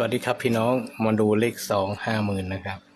สวัสดีครับพี่น้องมาดูเลขสองห้าหมื่นนะครับ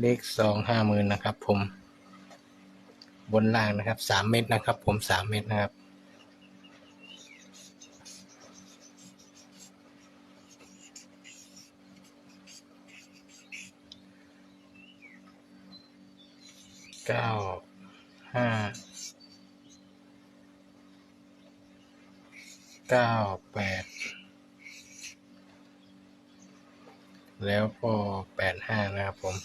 เลขสองห้าหมื่นนะครับ ผม บนล่างนะครับสามเม็ดนะครับ ผมสามเม็ดนะครับ เก้าห้าเก้าแปดแล้วก็แปดห้านะครับผม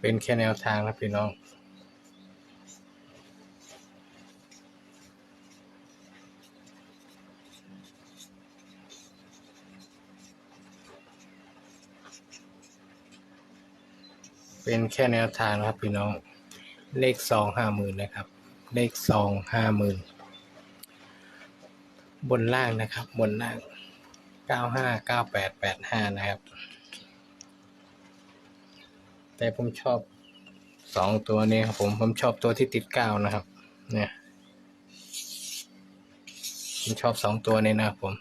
เป็นแค่แนวทางนะพี่น้อง เป็นแค่แนวทางนะครับพี่น้อง เลขสองห้าหมื่นนะครับ เลขสองห้าหมื่นบนล่างนะครับ บนล่างเก้าห้าเก้าแปดแปดห้านะครับ แต่ผมชอบสองตัวนี้ครับผมผมชอบตัวที่ติดเก้านะครับ เนี่ยผมชอบสองตัวนี้นะครับผม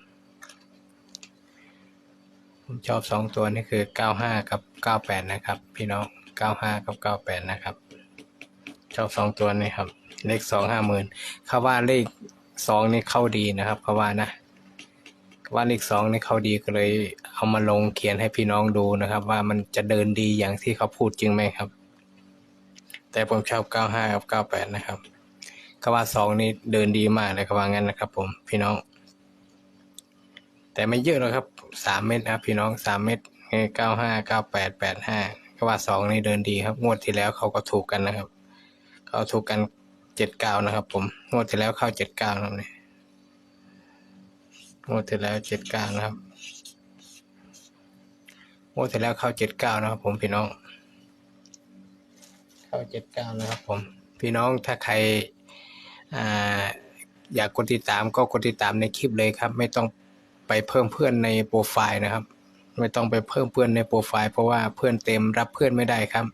ผมชอบสองตัวนี้คือเก้าห้ากับเก้าแปดนะครับ พี่น้องเก้าห้ากับเก้าแปดนะครับ ชอบสองตัวนี้ครับ เลขสองห้าหมื่นเขาว่าเลขสองนี่เข้าดีนะครับเขาว่านะ ว่าเลขสองนี่เขาดีก็เลยเอามาลงเขียนให้พี่น้องดูนะครับ ว่ามันจะเดินดีอย่างที่เขาพูดจริงไหมครับ แต่ผมชอบเก้าห้ากับเก้าแปดนะครับเขาว่าสองนี่เดินดีมากเลยเขาว่างั้นนะครับ ผมพี่น้อง แต่ไม่เยอะหรอกครับสามเม็ดนะพี่น้องสามเม็ดเก้าห้าเก้าแปดแปดห้าก็ว่าสองนี่เดินดีครับ งวดที่แล้วเขาก็ถูกกันนะครับเขาถูกกันเจ็ดเก้านะครับ ผมงวดที่แล้วเข้าเจ็ดเก้านะครับเนี่ย งวดที่แล้วเจ็ดเก้านะครับงวดที่แล้วเข้าเจ็ดเก้านะครับผมพี่น้อง เข้าเจ็ดเก้านะครับผม พี่น้องถ้าใครอ่าอยากกดติดตามก็กดติดตามในคลิปเลยครับ ไม่ต้องไปเพิ่มเพื่อนในโปรไฟล์นะครับ ไม่ต้องไปเพิ่มเพื่อนในโปรไฟล์เพราะว่าเพื่อนเต็มรับเพื่อนไม่ได้ครับ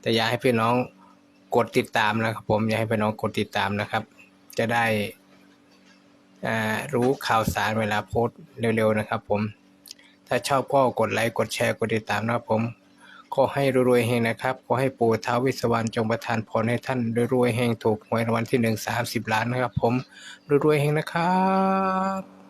แต่อยากให้พี่น้องกดติดตามนะครับ ผมอยากให้พี่น้องกดติดตามนะครับ จะได้ รู้ข่าวสารเวลาโพสต์เร็วๆนะครับผม ถ้าชอบก็กดไลค์กดแชร์กดติดตามนะครับผมขอให้รวยๆเฮงนะครับขอให้ปู่ท้าววิศวรรณจงประทานพรให้ท่านรวยๆเฮงถูกหวยรางวัลที่หนึ่งสามสิบล้านนะครับ ผมรวยๆเฮงนะครับ